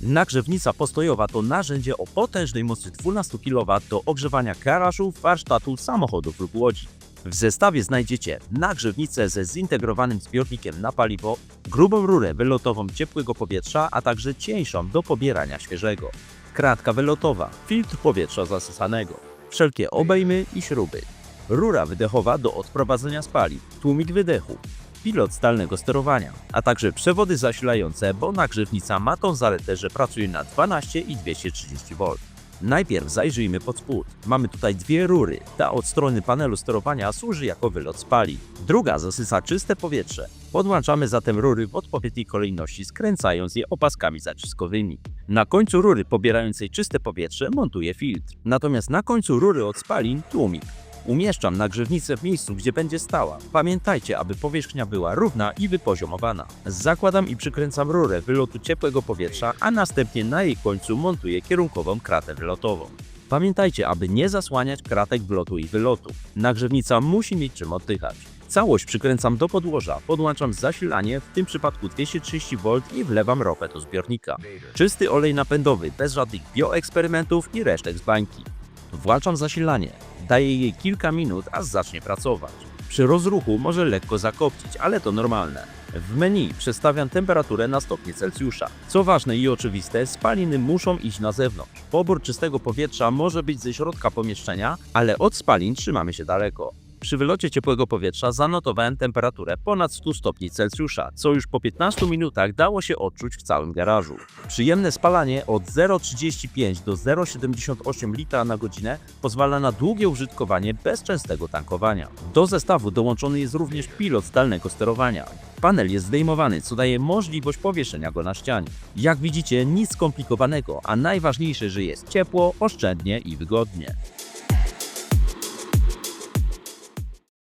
Nagrzewnica postojowa to narzędzie o potężnej mocy 12 kW do ogrzewania garażów, warsztatu, samochodów lub łodzi. W zestawie znajdziecie nagrzewnicę ze zintegrowanym zbiornikiem na paliwo, grubą rurę wylotową ciepłego powietrza, a także cieńszą do pobierania świeżego. Kratka wylotowa, filtr powietrza zasysanego, wszelkie obejmy i śruby. Rura wydechowa do odprowadzenia spalin, tłumik wydechu, pilot zdalnego sterowania, a także przewody zasilające, bo nagrzewnica ma tą zaletę, że pracuje na 12 i 230 V. Najpierw zajrzyjmy pod spód. Mamy tutaj dwie rury. Ta od strony panelu sterowania służy jako wylot spalin. Druga zasysa czyste powietrze. Podłączamy zatem rury w odpowiedniej kolejności, skręcając je opaskami zaciskowymi. Na końcu rury pobierającej czyste powietrze montuję filtr. Natomiast na końcu rury od spalin tłumik. Umieszczam nagrzewnicę w miejscu, gdzie będzie stała. Pamiętajcie, aby powierzchnia była równa i wypoziomowana. Zakładam i przykręcam rurę wylotu ciepłego powietrza, a następnie na jej końcu montuję kierunkową kratę wylotową. Pamiętajcie, aby nie zasłaniać kratek wlotu i wylotu. Nagrzewnica musi mieć czym oddychać. Całość przykręcam do podłoża, podłączam zasilanie, w tym przypadku 230 V i wlewam ropę do zbiornika. Czysty olej napędowy, bez żadnych bioeksperymentów i resztek z bańki. Włączam zasilanie. Daję jej kilka minut, aż zacznie pracować. Przy rozruchu może lekko zakopcić, ale to normalne. W menu przestawiam temperaturę na stopnie Celsjusza. Co ważne i oczywiste, spaliny muszą iść na zewnątrz. Pobór czystego powietrza może być ze środka pomieszczenia, ale od spalin trzymamy się daleko. Przy wylocie ciepłego powietrza zanotowałem temperaturę ponad 100 stopni Celsjusza, co już po 15 minutach dało się odczuć w całym garażu. Przyjemne spalanie od 0,35 do 0,78 litra na godzinę pozwala na długie użytkowanie bez częstego tankowania. Do zestawu dołączony jest również pilot zdalnego sterowania. Panel jest zdejmowany, co daje możliwość powieszenia go na ścianie. Jak widzicie, nic skomplikowanego, a najważniejsze, że jest ciepło, oszczędnie i wygodnie.